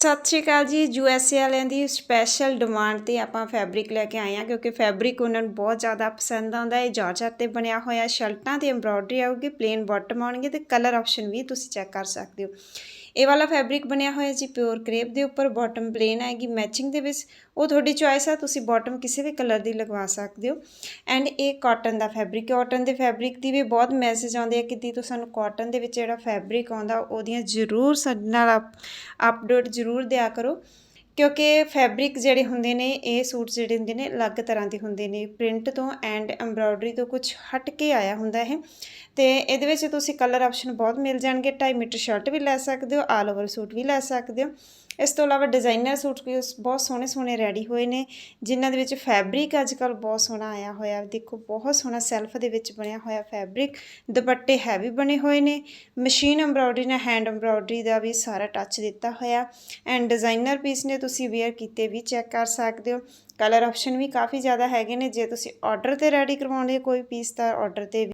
ਸਤਿ ਸ਼੍ਰੀ ਅਕਾਲ ਜੀ, U S A ਵਾਲਿਆਂ ਦੀ ਸਪੈਸ਼ਲ ਡਿਮਾਂਡ ਤੇ ਆਪਾਂ ਫੈਬਰਿਕ ਲੈ ਕੇ ਆਏ ਆ ਕਿਉਂਕਿ ਫੈਬਰਿਕ ਉਹਨਾਂ ਨੂੰ ਬਹੁਤ ਜ਼ਿਆਦਾ ਪਸੰਦ ਆਉਂਦਾ ਹੈ। ਜਾਰਜਟ ਤੇ ਬਣਿਆ ਹੋਇਆ, ਸ਼ਰਟਾਂ ਤੇ ਐਮਬ੍ਰੋਇਡਰੀ ਆਊਗੀ ਪਲੇਨ ਬਾਟਮ ਆਉਣਗੇ ਤੇ ਕਲਰ ਆਪਸ਼ਨ ਵੀ ਤੁਸੀਂ ਚੈੱਕ ਕਰ ਸਕਦੇ ਹੋ। ਇਹ ਵਾਲਾ ਫੈਬਰਿਕ ਬਣਿਆ ਹੋਇਆ ਜੀ ਪਿਓਰ ਕਰੇਪ ਦੇ ਉੱਪਰ ਬਾਟਮ ਪਲੇਨ ਆਏਗੀ ਮੈਚਿੰਗ ਦੇ ਵਿੱਚ। ਉਹ ਤੁਹਾਡੀ ਚੁਆਇਸ ਆ, ਤੁਸੀਂ ਬਾਟਮ ਕਿਸੇ ਵੀ ਕਲਰ ਦੀ ਲਗਵਾ ਸਕਦੇ ਹੋ। ਐਂਡ ਇਹ ਕਾਟਨ ਦਾ ਫੈਬਰਿਕ ਕਾਟਨ ਦੇ ਫੈਬਰਿਕ ਦੀ ਵੀ ਬਹੁਤ ਮੈਸੇਜ ਆਉਂਦੇ ਆ ਕਿ ਦੀ ਤੋਂ ਸਾਨੂੰ ਕਾਟਨ ਦੇ ਵਿੱਚ ਜਿਹੜਾ ਫੈਬਰਿਕ ਆਉਂਦਾ, ਉਹਦੀਆਂ ਜ਼ਰੂਰ ਸਾਡੇ ਨਾਲ ਅਪਡੇਟ ਜ਼ਰੂਰ ਦਿਆ ਕਰੋ। ਕਿਉਂਕਿ ਫੈਬਰਿਕ ਜਿਹੜੇ ਹੁੰਦੇ ਨੇ, ਇਹ ਸੂਟ ਜਿਹੜੇ ਹੁੰਦੇ ਨੇ, ਅਲੱਗ ਤਰ੍ਹਾਂ ਦੇ ਹੁੰਦੇ ਨੇ। ਪ੍ਰਿੰਟ ਤੋਂ ਐਂਡ ਐਮਬ੍ਰੋਇਡਰੀ ਤੋਂ ਕੁਝ ਹਟ ਕੇ ਆਇਆ ਹੁੰਦਾ ਇਹ। ਤੇ ਇਹਦੇ ਵਿੱਚ ਤੁਸੀਂ ਕਲਰ ਆਪਸ਼ਨ ਬਹੁਤ ਮਿਲ ਜਾਣਗੇ। 2.5 ਮੀਟਰ ਸ਼ਰਟ ਵੀ ਲੈ ਸਕਦੇ ਹੋ ਆਲ ਓਵਰ ਸੂਟ ਵੀ ਲੈ ਸਕਦੇ ਹੋ। ਇਸ ਤੋਂ ਇਲਾਵਾ ਡਿਜ਼ਾਈਨਰ ਸੂਟ ਵੀ ਬਹੁਤ ਸੋਹਣੇ ਸੋਹਣੇ ਰੈਡੀ ਹੋਏ ਨੇ, ਜਿਨ੍ਹਾਂ ਦੇ ਵਿੱਚ ਫੈਬਰਿਕ ਅੱਜ ਕੱਲ ਬਹੁਤ ਸੋਹਣਾ ਆਇਆ ਹੋਇਆ। ਦੇਖੋ, ਬਹੁਤ ਸੋਹਣਾ ਸੈਲਫ ਦੇ ਵਿੱਚ ਬਣਿਆ ਹੋਇਆ ਫੈਬਰਿਕ ਦੁਪੱਟੇ ਹੈਵੀ ਬਣੇ ਹੋਏ ਨੇ। ਮਸ਼ੀਨ ਐਮਬ੍ਰੋਇਡਰੀ ਨਾਲ ਹੈਂਡ ਐਮਬ੍ਰੋਇਡਰੀ ਦਾ ਵੀ ਸਾਰਾ ਟੱਚ ਦਿੱਤਾ ਹੋਇਆ। ਐਂਡ ਡਿਜ਼ਾਈਨਰ ਪੀਸ ਨੇ ਤੁਸੀਂ ਵੇਅਰ ਕੀਤੇ ਵੀ ਚੈੱਕ ਕਰ ਸਕਦੇ ਹੋ। ਕਲਰ ਆਪਸ਼ਨ ਵੀ ਕਾਫੀ ਜ਼ਿਆਦਾ ਹੈਗੇ ਨੇ। ਜੇ ਤੁਸੀਂ ਆਰਡਰ ਤੇ ਰੈਡੀ ਕਰਵਾਉਂਦੇ ਕੋਈ ਪੀਸ ਤਾਂ ਆਰਡਰ ਤੇ